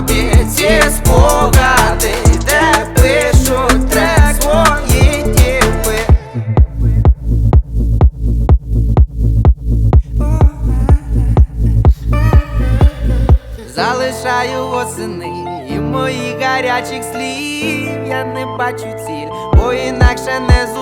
тобі ці спогади, де пишуть трек свої діви. Залишаю восени і моїх гарячих слів. Я не бачу ціль, бо інакше не зустрічаю